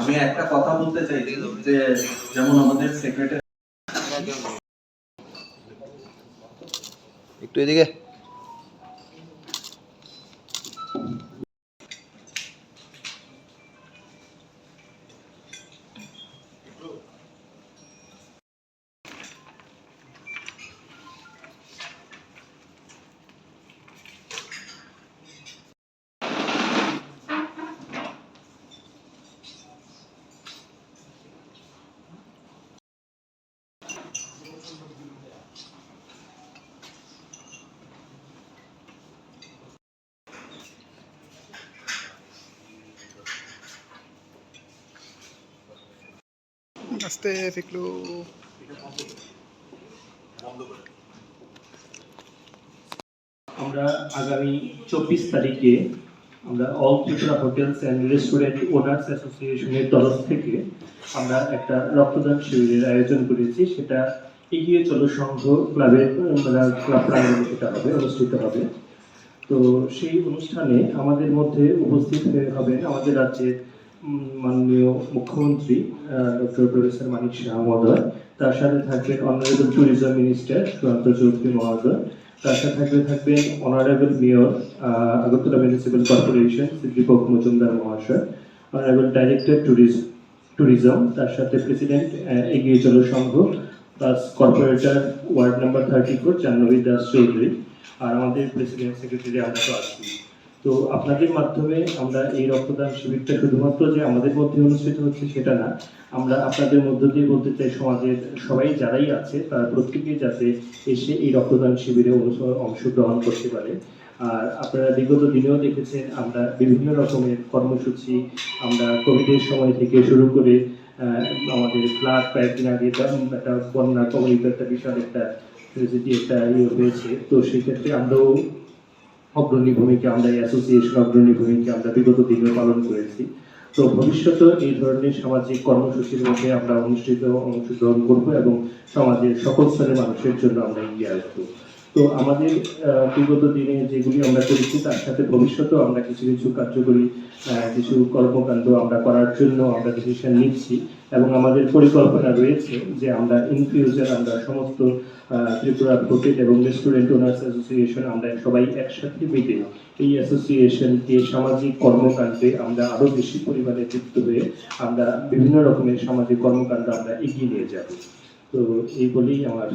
আমি একটা কথা বলতে চাই যে যেমন আমাদের সেক্রেটারি একটু এদিকে। আস্তে ফিকলু আমরা আগামী চব্বিশ তারিখে আমরা all Tripura hotels and restaurant owners অ্যাসোসিয়েশনের তরফ থেকে আমরা একটা রক্তদান শিবিরের আয়োজন করেছি। সেটা এগিয়ে চলো সংঘ ক্লাবের, ক্লাব সেটা হবে, অনুষ্ঠিত হবে। তো সেই অনুষ্ঠানে আমাদের মধ্যে উপস্থিত হবেন আমাদের রাজ্যের মাননীয় মুখ্যমন্ত্রী ডক্টর প্রফেসর মানিক শাহ মহোদয়, তার সাথে থাকবেন honourable tourism minister Sukanta Chowdhury মহোদয়, তার সাথে থাকবে, থাকবেন honourable mayor Agartala municipal corporation Dipak Majumdar মহাশয়, অনারেবল ডাইরেক্টর ট্যুরিজম ট্যুরিজম, তার সাথে president Egiye Cholo Sangha, plus corporator ward number thirty four Jahnavi Das Chowdhury, আর আমাদের প্রেসিডেন্ট সেক্রেটারি আমরা তো আছি তো আপনাদের মাধ্যমে আমরা এই রক্তদান শিবিরটা শুধুমাত্র যে আমাদের মধ্যে অনুষ্ঠিত হচ্ছে সেটা না, আমরা আপনাদের মধ্য দিয়ে বলতে চাই সমাজের সবাই যারাই আছে, তারা প্রত্যেকেই যাতে এসে এই রক্তদান শিবিরে অংশগ্রহণ করতে পারে। আর আপনারা বিগত দিনেও দেখেছেন আমরা বিভিন্ন রকমের কর্মসূচি, আমরা কোভিডের সময় থেকে শুরু করে আমাদের ফ্লাড কয়েকদিন আগে একটা বন্যা কবলিত একটা বিশাল একটা একটা ইয়ে হয়েছে। তো সেই ক্ষেত্রে আমরাও অগ্রণী ভূমিকা আমরা অ্যাসোসিয়েশন অগ্রণী ভূমিকা আমরা বিগত দিনে পালন করেছি। তো ভবিষ্যতে এই ধরনের সামাজিক কর্মসূচির মধ্যে আমরা অনুষ্ঠিত, অংশগ্রহণ করব এবং সমাজের সকল স্তরের মানুষের জন্য আমরা এগিয়ে আসব। তো আমাদের বিগত দিনে যেগুলি আমরা করেছি, তার সাথে ভবিষ্যতেও আমরা কিছু কিছু কার্যকরী কিছু কর্মকাণ্ড আমরা করার জন্য আমরা ডিসিশন নিচ্ছি। এবং আমাদের পরিকল্পনা রয়েছে যে আমরা ইন ফিউচার আমরা সমস্ত ত্রিপুরা হোটেল এবং রেস্টুরেন্ট ওনার্স অ্যাসোসিয়েশন আমরা সবাই একসাথে মিলে এই অ্যাসোসিয়েশনকে সামাজিক কর্মকাণ্ডে আমরা আরও বেশি পরিমাণে যুক্ত হয়ে আমরা বিভিন্ন রকমের সামাজিক কর্মকাণ্ড আমরা এগিয়ে নিয়ে যাব। তো এই বলেই আমার